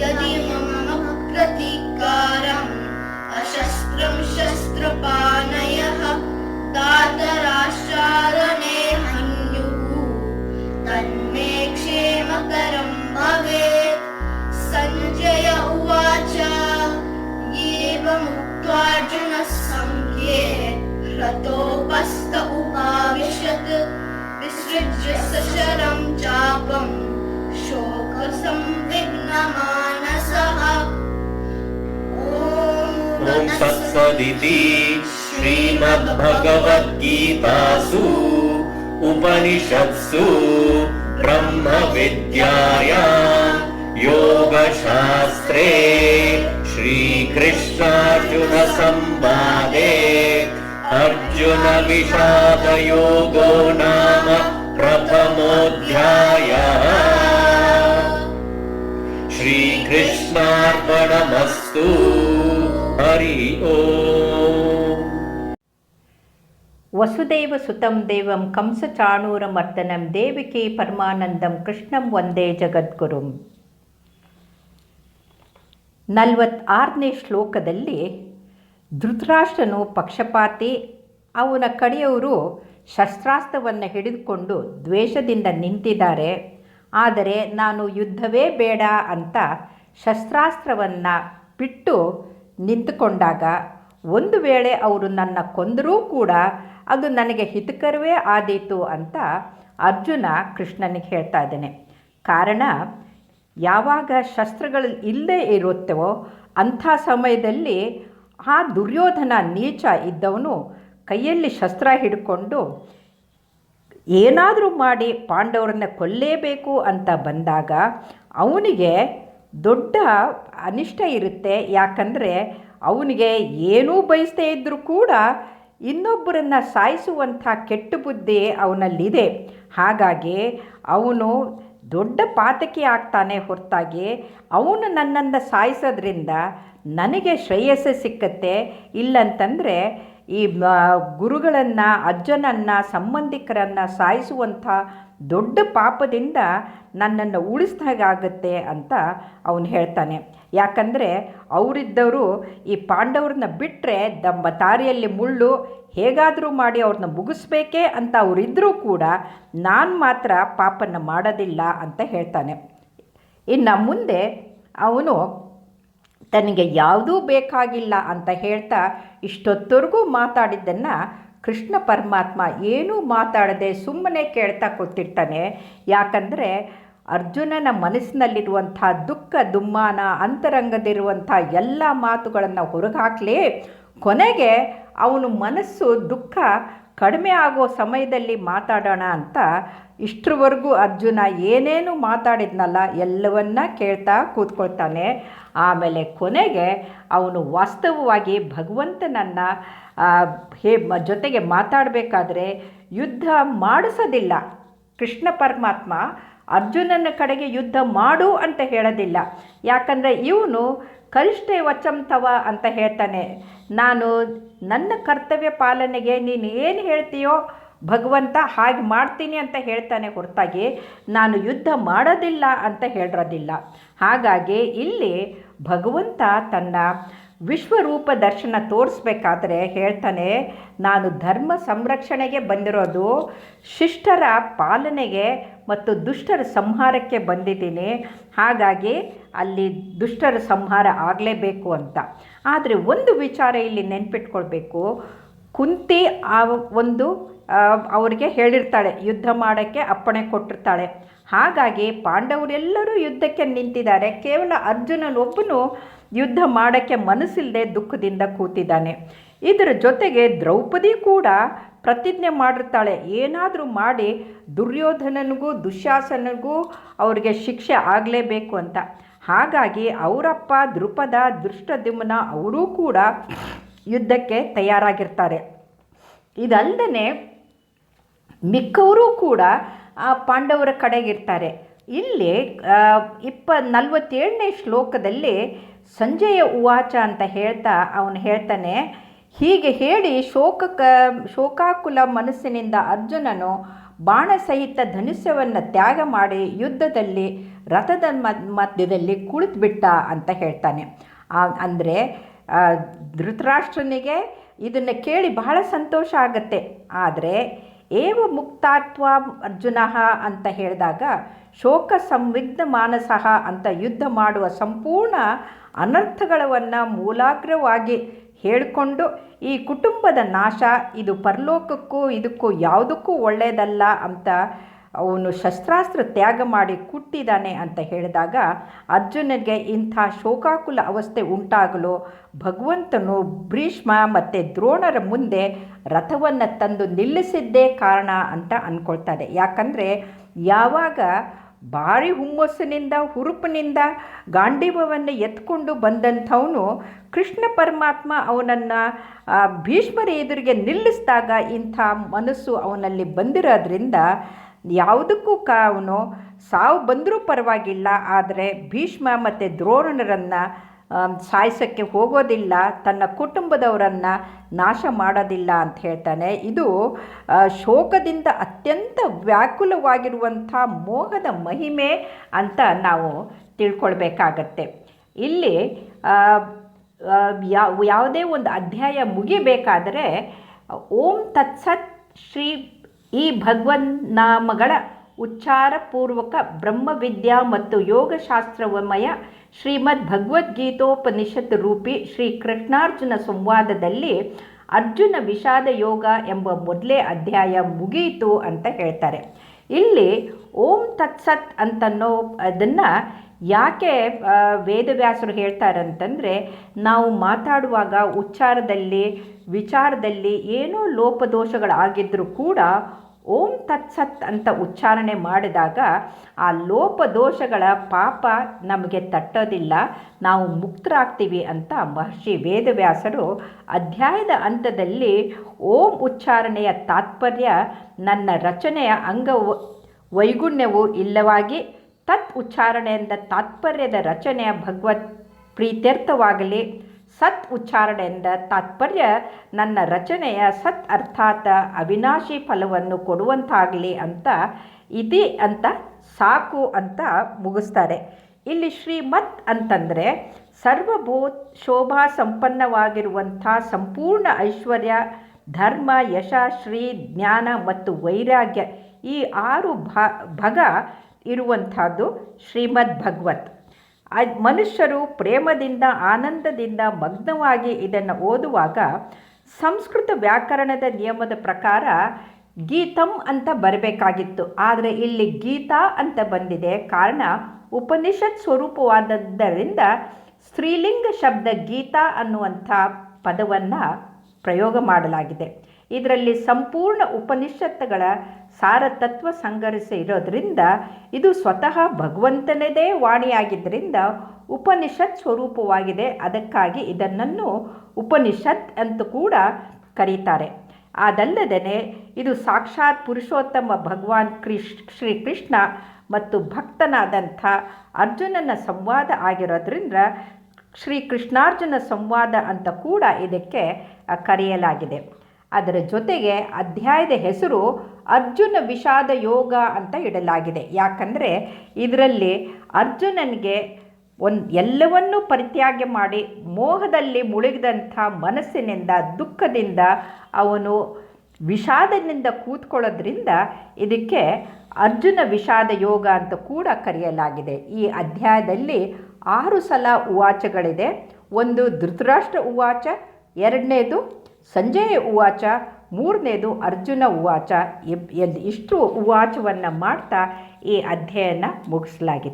यदि मम प्रतीकारम् अशस्त्रं शस्त्रपाणयः तातराश्चारणे हन्युः तन्मे क्षेमकरं भवेत्। सञ्जय उवाच एवमुक्त्वार्जुनः सङ्ख्ये ह्रतोपस्त उपाविशत् विसृज्य सशरं चापं शोकसंविघ्नमानसः। ॐ तत्सदिति श्रीमद्भगवद्गीतासु उपनिषत्सु ब्रह्मविद्यायाम् योगशास्त्रे श्रीकृष्णार्जुनसंवादे अर्जुनविषादयोगो नाम श्रीकृष्णार्पणमस्तु हरि ओम् ವಸುದೇವ ಸುತಂ ದೇವಂ ಕಂಸಚಾಣೂರಮರ್ದನಂ ದೇವಿಕಿ ಪರಮಾನಂದಂ ಕೃಷ್ಣಂ ಒಂದೇ ಜಗದ್ಗುರುಂ ನಲವತ್ತಾರನೇ ಶ್ಲೋಕದಲ್ಲಿ ಧೃತರಾಷ್ಟ್ರನು ಪಕ್ಷಪಾತಿ ಅವನ ಕಡೆಯವರು ಶಸ್ತ್ರಾಸ್ತ್ರವನ್ನು ಹಿಡಿದುಕೊಂಡು ದ್ವೇಷದಿಂದ ನಿಂತಿದ್ದಾರೆ ಆದರೆ ನಾನು ಯುದ್ಧವೇ ಬೇಡ ಅಂತ ಶಸ್ತ್ರಾಸ್ತ್ರವನ್ನು ಬಿಟ್ಟು ನಿಂತುಕೊಂಡಾಗ ಒಂದು ವೇಳೆ ಅವರು ನನ್ನ ಕೊಂದರೂ ಕೂಡ ಅದು ನನಗೆ ಹಿತಕರವೇ ಆದೀತು ಅಂತ ಅರ್ಜುನ ಕೃಷ್ಣನಿಗೆ ಹೇಳ್ತಾ ಇದ್ದೇನೆ. ಕಾರಣ, ಯಾವಾಗ ಶಸ್ತ್ರಗಳು ಇಲ್ಲದೇ ಇರುತ್ತವೋ ಅಂಥ ಸಮಯದಲ್ಲಿ ಆ ದುರ್ಯೋಧನ ನೀಚ ಇದ್ದವನು ಕೈಯಲ್ಲಿ ಶಸ್ತ್ರ ಹಿಡ್ಕೊಂಡು ಏನಾದರೂ ಮಾಡಿ ಪಾಂಡವರನ್ನ ಕೊಲ್ಲೇಬೇಕು ಅಂತ ಬಂದಾಗ ಅವನಿಗೆ ದೊಡ್ಡ ಅನಿಷ್ಟ ಇರುತ್ತೆ. ಯಾಕಂದರೆ ಅವನಿಗೆ ಏನೂ ಬಯಸ್ತೇ ಇದ್ದರೂ ಕೂಡ ಇನ್ನೊಬ್ಬರನ್ನು ಸಾಯಿಸುವಂಥ ಕೆಟ್ಟ ಬುದ್ಧಿ ಅವನಲ್ಲಿದೆ. ಹಾಗಾಗಿ ಅವನು ದೊಡ್ಡ ಪಾತಕಿ ಆಗ್ತಾನೆ ಹೊರತಾಗಿ ಅವನು ನನ್ನನ್ನು ಸಾಯಿಸೋದ್ರಿಂದ ನನಗೆ ಶ್ರೇಯಸ್ಸು ಸಿಕ್ಕತ್ತೆ. ಇಲ್ಲಂತಂದರೆ ಈ ಗುರುಗಳನ್ನು, ಅಜ್ಜನನ್ನು, ಸಂಬಂಧಿಕರನ್ನು ಸಾಯಿಸುವಂಥ ದೊಡ್ಡ ಪಾಪದಿಂದ ನನ್ನನ್ನು ಆಗುತ್ತೆ ಅಂತ ಅವನು ಹೇಳ್ತಾನೆ. ಯಾಕಂದರೆ ಅವರಿದ್ದವರು ಈ ಪಾಂಡವ್ರನ್ನ ಬಿಟ್ಟರೆ ನಮ್ಮ ತಾರಿಯಲ್ಲಿ ಮುಳ್ಳು ಹೇಗಾದರೂ ಮಾಡಿ ಅವ್ರನ್ನ ಮುಗಿಸ್ಬೇಕೇ ಅಂತ ಅವರಿದ್ದರೂ ಕೂಡ ನಾನು ಮಾತ್ರ ಪಾಪನ ಮಾಡೋದಿಲ್ಲ ಅಂತ ಹೇಳ್ತಾನೆ. ಇನ್ನು ಮುಂದೆ ಅವನು ತನಗೆ ಯಾವುದೂ ಬೇಕಾಗಿಲ್ಲ ಅಂತ ಹೇಳ್ತಾ ಇಷ್ಟೊತ್ತವರೆಗೂ ಮಾತಾಡಿದ್ದನ್ನು ಕೃಷ್ಣ ಪರಮಾತ್ಮ ಏನೂ ಮಾತಾಡದೆ ಸುಮ್ಮನೆ ಕೇಳ್ತಾ ಕೂತಿರ್ತಾನೆ. ಯಾಕಂದರೆ ಅರ್ಜುನನ ಮನಸ್ಸಿನಲ್ಲಿರುವಂಥ ದುಃಖ, ದುಮ್ಮಾನ, ಅಂತರಂಗದಿರುವಂಥ ಎಲ್ಲ ಮಾತುಗಳನ್ನು ಹೊರಗಾಕಲೇ ಕೊನೆಗೆ ಅವನು ಮನಸ್ಸು ದುಃಖ ಕಡಿಮೆ ಆಗೋ ಸಮಯದಲ್ಲಿ ಮಾತಾಡೋಣ ಅಂತ ಇಷ್ಟರವರೆಗೂ ಅರ್ಜುನ ಏನೇನು ಮಾತಾಡಿದ್ನಲ್ಲ ಎಲ್ಲವನ್ನ ಕೇಳ್ತಾ ಕೂತ್ಕೊಳ್ತಾನೆ. ಆಮೇಲೆ ಕೊನೆಗೆ ಅವನು ವಾಸ್ತವವಾಗಿ ಭಗವಂತನನ್ನು ಹೇ ಜೊತೆಗೆ ಮಾತಾಡಬೇಕಾದ್ರೆ ಯುದ್ಧ ಮಾಡಿಸೋದಿಲ್ಲ. ಕೃಷ್ಣ ಪರಮಾತ್ಮ ಅರ್ಜುನನ ಕಡೆಗೆ ಯುದ್ಧ ಮಾಡು ಅಂತ ಹೇಳೋದಿಲ್ಲ. ಯಾಕಂದರೆ ಇವನು ಕರಿಷ್ಠೆ ವಚಂ ತವ ಅಂತ ಹೇಳ್ತಾನೆ. ನಾನು ನನ್ನ ಕರ್ತವ್ಯ ಪಾಲನೆಗೆ ನೀನು ಏನು ಹೇಳ್ತೀಯೋ ಭಗವಂತ ಹಾಗೆ ಮಾಡ್ತೀನಿ ಅಂತ ಹೇಳ್ತಾನೆ ಹೊರತಾಗಿ, ನಾನು ಯುದ್ಧ ಮಾಡೋದಿಲ್ಲ ಅಂತ ಹೇಳಿರೋದಿಲ್ಲ. ಹಾಗಾಗಿ ಇಲ್ಲಿ ಭಗವಂತ ತನ್ನ ವಿಶ್ವರೂಪ ದರ್ಶನ ತೋರಿಸ್ಬೇಕಾದ್ರೆ ಹೇಳ್ತಾನೆ, ನಾನು ಧರ್ಮ ಸಂರಕ್ಷಣೆಗೆ ಬಂದಿರೋದು, ಶಿಷ್ಟರ ಪಾಲನೆಗೆ ಮತ್ತು ದುಷ್ಟರ ಸಂಹಾರಕ್ಕೆ ಬಂದಿದ್ದೀನಿ. ಹಾಗಾಗಿ ಅಲ್ಲಿ ದುಷ್ಟರ ಸಂಹಾರ ಆಗಲೇಬೇಕು ಅಂತ. ಆದರೆ ಒಂದು ವಿಚಾರ ಇಲ್ಲಿ ನೆನ್ಪಿಟ್ಕೊಳ್ಬೇಕು. ಕುಂತಿ ಆ ಒಂದು ಅವರಿಗೆ ಹೇಳಿರ್ತಾಳೆ, ಯುದ್ಧ ಮಾಡೋಕ್ಕೆ ಅಪ್ಪಣೆ ಕೊಟ್ಟಿರ್ತಾಳೆ. ಹಾಗಾಗಿ ಪಾಂಡವರೆಲ್ಲರೂ ಯುದ್ಧಕ್ಕೆ ನಿಂತಿದ್ದಾರೆ. ಕೇವಲ ಅರ್ಜುನನೊಬ್ಬನು ಯುದ್ಧ ಮಾಡೋಕ್ಕೆ ಮನಸ್ಸಿಲ್ಲದೆ ದುಃಖದಿಂದ ಕೂತಿದ್ದಾನೆ. ಇದರ ಜೊತೆಗೆ ದ್ರೌಪದಿ ಕೂಡ ಪ್ರತಿಜ್ಞೆ ಮಾಡಿರ್ತಾಳೆ. ಏನಾದರೂ ಮಾಡಿ ದುರ್ಯೋಧನನಿಗೂ, ದುಶ್ಯಾಸನಿಗೂ ಅವರಿಗೆ ಶಿಕ್ಷೆ ಆಗಲೇಬೇಕು ಅಂತ. ಹಾಗಾಗಿ ಅವರಪ್ಪ ದೃಪದ ದೃಷ್ಟದ್ಯುಮ್ನ, ಅವರೂ ಕೂಡ ಯುದ್ಧಕ್ಕೆ ತಯಾರಾಗಿರ್ತಾರೆ. ಇದಲ್ಲದೆ ಮಿಕ್ಕವರು ಕೂಡ ಆ ಪಾಂಡವರ ಕಡೆಗಿರ್ತಾರೆ. ಇಲ್ಲಿ ಇಪ್ಪ, ನಲವತ್ತೇಳನೇ ಶ್ಲೋಕದಲ್ಲಿ ಸಂಜೆಯ ಉವಾಚ ಅಂತ ಹೇಳ್ತಾ, ಅವನು ಹೇಳ್ತಾನೆ, ಹೀಗೆ ಹೇಳಿ ಶೋಕಕ, ಶೋಕಾಕುಲ ಮನಸ್ಸಿನಿಂದ ಅರ್ಜುನನು ಬಾಣ ಸಹಿತ ಧನುಷ್ಯವನ್ನು ತ್ಯಾಗ ಮಾಡಿ ಯುದ್ಧದಲ್ಲಿ, ರಥದ ಮಧ್ಯದಲ್ಲಿ ಕುಳಿತುಬಿಟ್ಟ ಅಂತ ಹೇಳ್ತಾನೆ. ಅಂದರೆ ಧೃತರಾಷ್ಟ್ರನಿಗೆ ಇದನ್ನು ಕೇಳಿ ಬಹಳ ಸಂತೋಷ ಆಗತ್ತೆ. ಆದರೆ, ಏವ ಮುಕ್ತಾತ್ವ ಅರ್ಜುನ ಅಂತ ಹೇಳಿದಾಗ, ಶೋಕ ಸಂವಿಗ್ಧ ಮಾನಸಃ ಅಂತ ಯುದ್ಧ ಮಾಡುವ ಸಂಪೂರ್ಣ ಅನರ್ಥಗಳನ್ನು ಮೂಲಾಗ್ರವಾಗಿ ಹೇಳಿಕೊಂಡು, ಈ ಕುಟುಂಬದ ನಾಶ, ಇದು ಪರಲೋಕಕ್ಕೂ, ಇದಕ್ಕೂ ಯಾವುದಕ್ಕೂ ಒಳ್ಳೆಯದಲ್ಲ ಅಂತ ಅವನು ಶಸ್ತ್ರಾಸ್ತ್ರ ತ್ಯಾಗ ಮಾಡಿ ಕುಟ್ಟಿದ್ದಾನೆ ಅಂತ ಹೇಳಿದಾಗ ಅರ್ಜುನನಿಗೆ ಇಂಥ ಶೋಕಾಕುಲ ಅವಸ್ಥೆ ಉಂಟಾಗಲು, ಭಗವಂತನು ಭ್ರೀಷ್ಮ ಮತ್ತು ದ್ರೋಣರ ಮುಂದೆ ರಥವನ್ನು ತಂದು ನಿಲ್ಲಿಸಿದ್ದೇ ಕಾರಣ ಅಂತ ಅಂದ್ಕೊಳ್ತಾರೆ ಯಾಕಂದರೆ ಯಾವಾಗ ಭಾರಿ ಹುಮ್ಮಸ್ಸಿನಿಂದ, ಹುರುಪಿನಿಂದ ಗಾಂಡೀವವನ್ನು ಎತ್ಕೊಂಡು ಬಂದಂಥವನು ಕೃಷ್ಣ ಪರಮಾತ್ಮ ಅವನನ್ನು ಭೀಷ್ಮರ ಎದುರಿಗೆ ನಿಲ್ಲಿಸಿದಾಗ ಇಂಥ ಮನಸ್ಸು ಅವನಲ್ಲಿ ಬಂದಿರೋದ್ರಿಂದ ಯಾವುದಕ್ಕೂ ಕಾವನು ಸಾವು ಬಂದರೂ ಪರವಾಗಿಲ್ಲ, ಆದರೆ ಭೀಷ್ಮ ಮತ್ತು ದ್ರೋಣರನ್ನು ಸಾಯಿಸೋಕ್ಕೆ ಹೋಗೋದಿಲ್ಲ, ತನ್ನ ಕುಟುಂಬದವರನ್ನು ನಾಶ ಮಾಡೋದಿಲ್ಲ ಅಂತ ಹೇಳ್ತಾನೆ. ಇದು ಶೋಕದಿಂದ ಅತ್ಯಂತ ವ್ಯಾಕುಲವಾಗಿರುವಂಥ ಮೋಹದ ಮಹಿಮೆ ಅಂತ ನಾವು ತಿಳ್ಕೊಳ್ಬೇಕಾಗತ್ತೆ. ಇಲ್ಲಿ ಯಾವುದೇ ಒಂದು ಅಧ್ಯಾಯ ಮುಗಿಬೇಕಾದರೆ, ಓಂ ತತ್ಸತ್ ಶ್ರೀ ಈ ಭಗವನ್ನಾಮಗಳ ಉಚ್ಚಾರಪೂರ್ವಕ ಬ್ರಹ್ಮವಿದ್ಯಾ ಮತ್ತು ಯೋಗಶಾಸ್ತ್ರವಮಯ ಶ್ರೀಮದ್ ಭಗವದ್ಗೀತೋಪನಿಷತ್ ರೂಪಿ ಶ್ರೀ ಕೃಷ್ಣಾರ್ಜುನ ಸಂವಾದದಲ್ಲಿ ಅರ್ಜುನ ವಿಷಾದ ಯೋಗ ಎಂಬ ಮೊದಲೇ ಅಧ್ಯಾಯ ಮುಗಿಯಿತು ಅಂತ ಹೇಳ್ತಾರೆ. ಇಲ್ಲಿ ಓಂ ತತ್ಸತ್ ಅಂತನ್ನೋ ಅದನ್ನು ಯಾಕೆ ವೇದವ್ಯಾಸರು ಹೇಳ್ತಾರಂತಂದರೆ ನಾವು ಮಾತಾಡುವಾಗ ಉಚ್ಚಾರದಲ್ಲಿ, ವಿಚಾರದಲ್ಲಿ ಏನೋ ಲೋಪದೋಷಗಳಾಗಿದ್ದರೂ ಕೂಡ ಓಂ ತತ್ಸತ್ ಅಂತ ಉಚ್ಚಾರಣೆ ಮಾಡಿದಾಗ ಆ ಲೋಪದೋಷಗಳ ಪಾಪ ನಮಗೆ ತಟ್ಟೋದಿಲ್ಲ, ನಾವು ಮುಕ್ತರಾಗ್ತೀವಿ ಅಂತ ಮಹರ್ಷಿ ವೇದವ್ಯಾಸರು ಅಧ್ಯಾಯದ ಹಂತದಲ್ಲಿ ಓಂ ಉಚ್ಚಾರಣೆಯ ತಾತ್ಪರ್ಯ ನನ್ನ ರಚನೆಯ ಅಂಗ ವೈಗುಣ್ಯವು ಇಲ್ಲವಾಗಿ ತತ್ ಉಚ್ಚಾರಣೆಯಿಂದ ತಾತ್ಪರ್ಯದ ರಚನೆಯ ಭಗವತ್ ಪ್ರೀತ್ಯರ್ಥವಾಗಲಿ. ಸತ್ ಉಚ್ಚಾರಣೆಯಿಂದ ತಾತ್ಪರ್ಯ ನನ್ನ ರಚನೆಯ ಸತ್ ಅರ್ಥಾತ್ ಅವಿನಾಶಿ ಫಲವನ್ನು ಕೊಡುವಂತಾಗಲಿ ಅಂತ, ಇತಿ ಅಂತ, ಸಾಕು ಅಂತ ಮುಗಿಸ್ತಾರೆ. ಇಲ್ಲಿ ಶ್ರೀಮತ್ ಅಂತಂದರೆ ಸರ್ವಭೂತ್ ಶೋಭಾ ಸಂಪನ್ನವಾಗಿರುವಂಥ ಸಂಪೂರ್ಣ ಐಶ್ವರ್ಯ, ಧರ್ಮ, ಯಶ, ಶ್ರೀ, ಜ್ಞಾನ ಮತ್ತು ವೈರಾಗ್ಯ ಈ ಆರು ಭ, ಭಗ ಇರುವಂಥದ್ದು ಶ್ರೀಮದ್ ಭಗವತ್. ಮನುಷ್ಯರು ಪ್ರೇಮದಿಂದ, ಆನಂದದಿಂದ ಮಗ್ನವಾಗಿ ಇದನ್ನು ಓದುವಾಗ ಸಂಸ್ಕೃತ ವ್ಯಾಕರಣದ ನಿಯಮದ ಪ್ರಕಾರ ಗೀತಂ ಅಂತ ಬರಬೇಕಾಗಿತ್ತು. ಆದರೆ ಇಲ್ಲಿ ಗೀತಾ ಅಂತ ಬಂದಿದೆ. ಕಾರಣ ಉಪನಿಷತ್ ಸ್ವರೂಪವಾದದ್ದರಿಂದ ಸ್ತ್ರೀಲಿಂಗ ಶಬ್ದ ಗೀತಾ ಅನ್ನುವಂಥ ಪದವನ್ನು ಪ್ರಯೋಗ ಮಾಡಲಾಗಿದೆ. ಇದರಲ್ಲಿ ಸಂಪೂರ್ಣ ಉಪನಿಷತ್ತುಗಳ ಸಾರತತ್ವ ಸಂಗರಿಸ ಇರೋದ್ರಿಂದ ಇದು ಸ್ವತಃ ಭಗವಂತನದೇ ವಾಣಿಯಾಗಿದ್ದರಿಂದ ಉಪನಿಷತ್ ಸ್ವರೂಪವಾಗಿದೆ. ಅದಕ್ಕಾಗಿ ಇದನ್ನನ್ನು ಉಪನಿಷತ್ ಅಂತ ಕೂಡ ಕರೀತಾರೆ. ಅದಲ್ಲದೆ ಇದು ಸಾಕ್ಷಾತ್ ಪುರುಷೋತ್ತಮ ಭಗವಾನ್ ಕೃಷ್ ಶ್ರೀಕೃಷ್ಣ ಮತ್ತು ಭಕ್ತನಾದಂಥ ಅರ್ಜುನನ ಸಂವಾದ ಆಗಿರೋದ್ರಿಂದ ಶ್ರೀ ಕೃಷ್ಣಾರ್ಜುನ ಸಂವಾದ ಅಂತ ಕೂಡ ಇದಕ್ಕೆ ಕರೆಯಲಾಗಿದೆ. ಅದರ ಜೊತೆಗೆ ಅಧ್ಯಾಯದ ಹೆಸರು ಅರ್ಜುನ ವಿಷಾದ ಯೋಗ ಅಂತ ಇಡಲಾಗಿದೆ. ಯಾಕಂದರೆ ಇದರಲ್ಲಿ ಅರ್ಜುನನಿಗೆ ಒಂದು ಎಲ್ಲವನ್ನೂ ಪರಿತ್ಯಾಗ ಮಾಡಿ ಮೋಹದಲ್ಲಿ ಮುಳುಗಿದಂಥ ಮನಸ್ಸಿನಿಂದ, ದುಃಖದಿಂದ ಅವನು ವಿಷಾದದಿಂದ ಕೂತ್ಕೊಳ್ಳೋದ್ರಿಂದ ಇದಕ್ಕೆ ಅರ್ಜುನ ವಿಷಾದ ಯೋಗ ಅಂತ ಕೂಡ ಕರೆಯಲಾಗಿದೆ. ಈ ಅಧ್ಯಾಯದಲ್ಲಿ ಆರು ಸಲ ಉವಾಚಗಳಿದೆ. ಒಂದು ಧೃತರಾಷ್ಟ್ರ ಉವಾಚ, ಎರಡನೇದು ಸಂಜಯ ಉವಾಚ ಮೂರನೇದು ಅರ್ಜುನ ಉವಾಚ ಇಷ್ಟು ಉವಾಚವನ್ನು ಮಾಡ್ತಾ ಈ ಅಧ್ಯಯನ ಮುಗಿಸಲಾಗಿದೆ